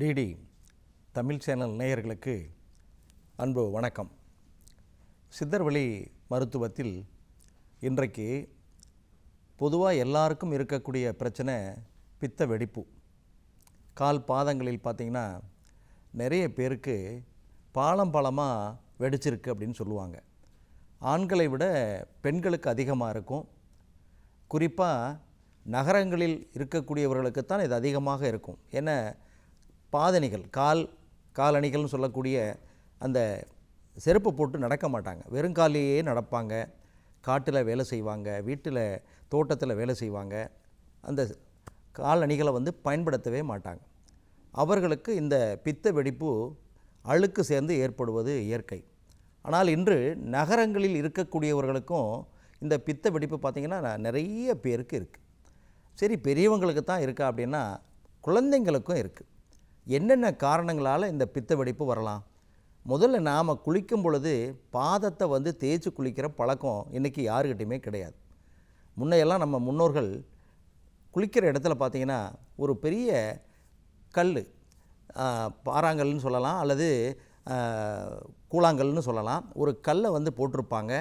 DD Tamil channel நேயர்களுக்கு அன்பு வணக்கம். சித்தர்வழி மருத்துவத்தில் இன்றைக்கு பொதுவாக எல்லாருக்கும் இருக்கக்கூடிய பிரச்சனை பித்த வெடிப்பு. கால் பாதங்களில் பார்த்திங்கன்னா நிறைய பேருக்கு பாலம் பாலமாக வெடிச்சிருக்கு அப்படின்னு சொல்லுவாங்க. ஆண்களை விட பெண்களுக்கு அதிகமாக இருக்கும். குறிப்பாக நகரங்களில் இருக்கக்கூடியவர்களுக்கு தான் இது அதிகமாக இருக்கும். ஏன்னா பாதணிகள் கால் காலணிகள்னு சொல்லக்கூடிய அந்த செருப்பு போட்டு நடக்க மாட்டாங்க. வெறுங்காலையே நடப்பாங்க. காட்டில் வேலை செய்வாங்க. வீட்டில் தோட்டத்தில் வேலை செய்வாங்க. அந்த காலணிகளை வந்து பயன்படுத்தவே மாட்டாங்க. அவர்களுக்கு இந்த பித்த வெடிப்பு அழுக்கு சேர்ந்து ஏற்படுவது இயற்கை. ஆனால் இன்று நகரங்களில் இருக்கக்கூடியவர்களுக்கும் இந்த பித்த வெடிப்பு பார்த்திங்கன்னா நிறைய பேருக்கு இருக்குது சரி பெரியவங்களுக்கு தான் இருக்கா அப்படின்னா குழந்தைங்களுக்கும் இருக்குது என்னென்ன காரணங்களால் இந்த பித்த வெடிப்பு வரலாம்? முதல்ல நாம் குளிக்கும் பொழுது பாதத்தை வந்து தேய்ச்சி குளிக்கிற பழக்கம் இன்றைக்கி யாருக்கிட்டையுமே கிடையாது. முன்னையெல்லாம் நம்ம முன்னோர்கள் குளிக்கிற இடத்துல பார்த்திங்கன்னா ஒரு பெரிய கல் பாறாங்கல்னு சொல்லலாம் அல்லது கூழாங்கல்னு சொல்லலாம். ஒரு கல்லை வந்து போட்டிருப்பாங்க.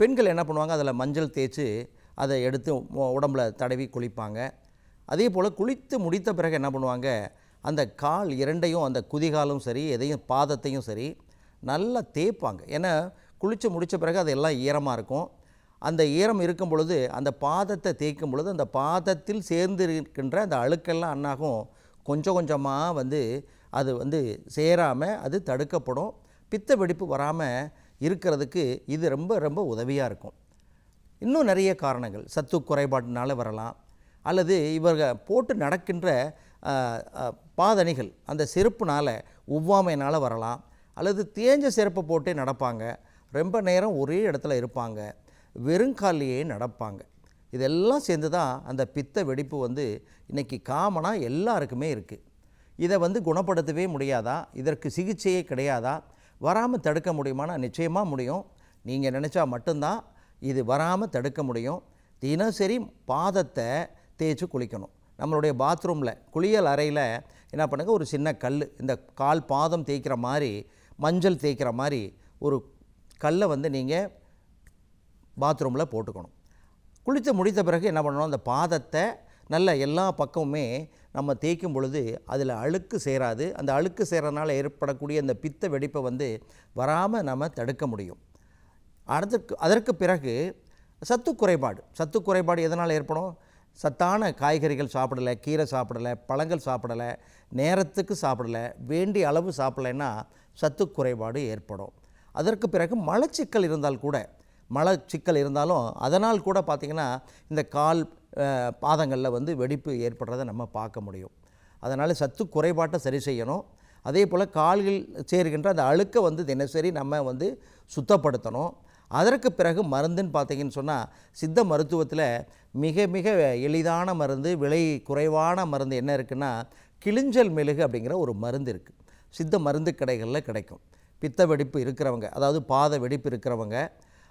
பெண்கள் என்ன பண்ணுவாங்க? அதில் மஞ்சள் தேய்ச்சி அதை எடுத்து உடம்புல தடவி குளிப்பாங்க. அதே போல் குளித்து முடித்த பிறகு என்ன பண்ணுவாங்க? அந்த கால் இரண்டையும் அந்த குதிகாலும் சரி எதையும் பாதத்தையும் சரி நல்லா தேய்ப்பாங்க. ஏன்னா குளித்து முடித்த பிறகு அது எல்லாம் ஈரமாக இருக்கும். அந்த ஈரம் இருக்கும் பொழுது அந்த பாதத்தை தேய்க்கும் பொழுது அந்த பாதத்தில் சேர்ந்து இருக்கின்ற அந்த அழுக்கெல்லாம் அன்னாகும். கொஞ்சம் கொஞ்சமாக வந்து அது வந்து சேராமல் அது தடுக்கப்படும். பித்த வெடிப்பு வராமல் இருக்கிறதுக்கு இது ரொம்ப ரொம்ப உதவியாக இருக்கும். இன்னும் நிறைய காரணங்கள். சத்து குறைபாட்டினால வரலாம். அல்லது இவர்கள் போட்டு நடக்கின்ற பாதணிகள் அந்த செருப்புனால் ஒவ்வாமையினால் வரலாம். அல்லது தேஞ்ச செருப்பை போட்டே நடப்பாங்க. ரொம்ப நேரம் ஒரே இடத்துல இருப்பாங்க. வெறுங்காலியே நடப்பாங்க. இதெல்லாம் சேர்ந்து தான் அந்த பித்த வெடிப்பு வந்து இன்றைக்கி காமனாக எல்லாருக்குமே இருக்குது இதை வந்து குணப்படுத்தவே முடியாதா? இதற்கு சிகிச்சையே கிடையாதா? வராமல் தடுக்க முடியுமானா? நிச்சயமாக முடியும். நீங்கள் நினச்சா மட்டும்தான் இது வராமல் தடுக்க முடியும். தினசரி பாதத்தை தேய்ச்சி குளிக்கணும். நம்மளுடைய பாத்ரூமில் குளியல் அறையில் என்ன பண்ணுங்க? ஒரு சின்ன கல் இந்த கால் பாதம் தேய்க்கிற மாதிரி மஞ்சள் தேய்க்கிற மாதிரி ஒரு கல்லை வந்து நீங்கள் பாத்ரூமில் போட்டுக்கணும். குளித்து முடித்த பிறகு என்ன பண்ணணும்? அந்த பாதத்தை நல்ல எல்லா பக்கமுமே நம்ம தேய்க்கும் பொழுது அதில் அழுக்கு சேராது. அந்த அழுக்கு சேரனால் ஏற்படக்கூடிய அந்த பித்த வெடிப்பை வந்து வராமல் நம்ம தடுக்க முடியும். அதற்கு அதற்கு பிறகு சத்து குறைபாடு. சத்து குறைபாடு எதனால் ஏற்படும்? சத்தான காய்கறிகள் சாப்பிடலை கீரை சாப்பிடலை பழங்கள் சாப்பிடலை நேரத்துக்கு சாப்பிடலை வேண்டிய அளவு சாப்பிடலைன்னா சத்து குறைபாடு ஏற்படும். அதற்கு பிறகு மலச்சிக்கல் இருந்தால் கூட மலச்சிக்கல் இருந்தாலும் அதனால் கூட பார்த்திங்கன்னா இந்த கால் பாதங்களில் வந்து வெடிப்பு ஏற்படுறதை நம்ம பார்க்க முடியும். அதனால் சத்து குறைபாட்டை சரி செய்யணும். அதே போல் கால்கள் சேர்கின்ற அந்த அழுக்கை வந்து தினசரி நம்ம வந்து சுத்தப்படுத்தணும். அதற்கு பிறகு மருந்துன்னு பார்த்தீங்கன்னு சொன்னால் சித்த மருத்துவத்தில் மிக மிக எளிதான மருந்து விலை குறைவான மருந்து என்ன இருக்குன்னா கிளிஞ்சல் மெழுகு அப்படிங்கிற ஒரு மருந்து இருக்குது சித்த மருந்து கடைகளில் கிடைக்கும். பித்த வெடிப்பு இருக்கிறவங்க அதாவது பாத வெடிப்பு இருக்கிறவங்க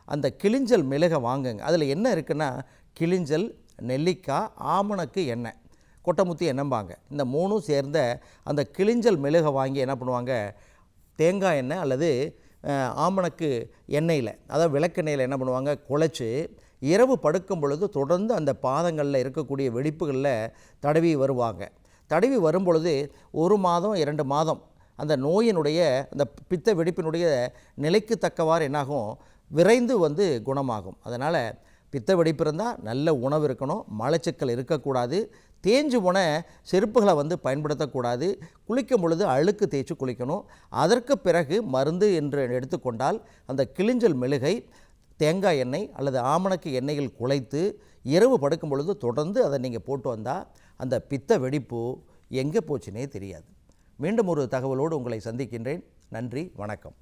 அந்த கிளிஞ்சல் மெழுகை வாங்குங்க. அதில் என்ன இருக்குன்னா கிளிஞ்சல் நெல்லிக்காய் ஆமணக்கு எண்ணெய் கொட்டமுத்தி எண்ணம்பாங்க. இந்த மூணும் சேர்ந்த அந்த கிளிஞ்சல் மெழுகை வாங்கி என்ன பண்ணுவாங்க தேங்காய் எண்ணெய் அல்லது ஆமணக்கு எண்ணெயில் அதாவது விளக்கெண்ணெயில் என்ன பண்ணுவாங்க? குழைச்சி இரவு படுக்கும் பொழுது தொடர்ந்து அந்த பாதங்களில் இருக்கக்கூடிய வெடிப்புகளில் தடவி வருவாங்க. தடவி வரும் பொழுது ஒரு மாதம் இரண்டு மாதம் அந்த நோயினுடைய அந்த பித்த வெடிப்பினுடைய நிலைக்கு தக்கவாறு என்னாகும்? விரைந்து வந்து குணமாகும். அதனால் பித்த வெடிப்பு இருந்தால் நல்ல உணவு இருக்கணும். மலச்சிக்கல் இருக்கக்கூடாது. தேஞ்சு போன செருப்புகளை வந்து பயன்படுத்தக்கூடாது. குளிக்கும் பொழுது அழுக்கு தேய்ச்சி குளிக்கணும். அதற்கு பிறகு மருந்து என்று எடுத்துக்கொண்டால் அந்த கிளிஞ்சல் மெழுகை தேங்காய் எண்ணெய் அல்லது ஆமணக்கு எண்ணெயில் குழைத்து இரவு படுக்கும் பொழுது தொடர்ந்து அதை நீங்கள் போட்டு வந்தால் அந்த பித்த வெடிப்பு எங்கே போச்சுனே தெரியாது. மீண்டும் ஒரு தகவலோடு உங்களை சந்திக்கின்றேன். நன்றி வணக்கம்.